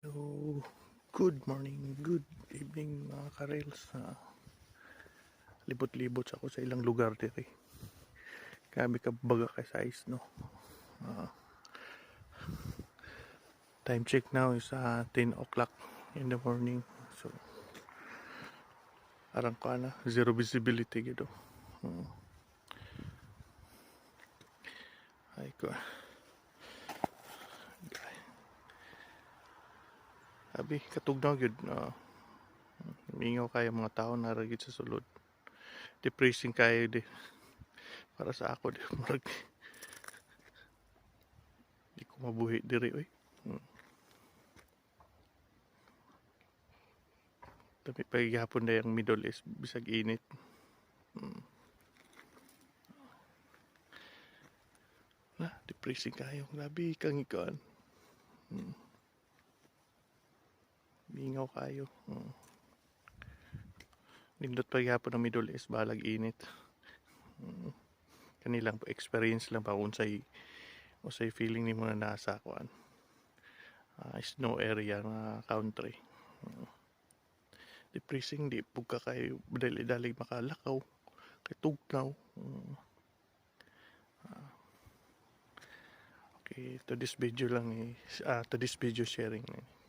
Hello, good morning, good evening mga karels. Ah, libot-libot ako sa ilang lugar dito. Kami ka baga kay size no. Ah, time check now is ah, 10 o'clock in the morning. So arang ko na zero visibility gitu. Hmm. Ay ko. Abi, katugnaw yun. Uh, mingaw kayo mga tao na ragit sa sulod. Depressing kayo di. Para sa ako di. Marag. Di ko mabuhi diri oy. Hmm. Tapi paghihapon na yung Middle East bisag init. Hmm. Na, depressing kayo. Grabe, kang ikaan. Hmm. Mingaw kayo. Hmm. Nindot pa gyapon ng Middle East balag init. Hmm. Kanilang experience lang pa kung say usay feeling ni mo na nasa kuan. Uh, snow area nga country. Hmm. Depressing di pug ka kay dali-dali makalakaw kay tugnaw. Hmm. Ah. Okay, to this video lang eh, ah, to this video sharing eh.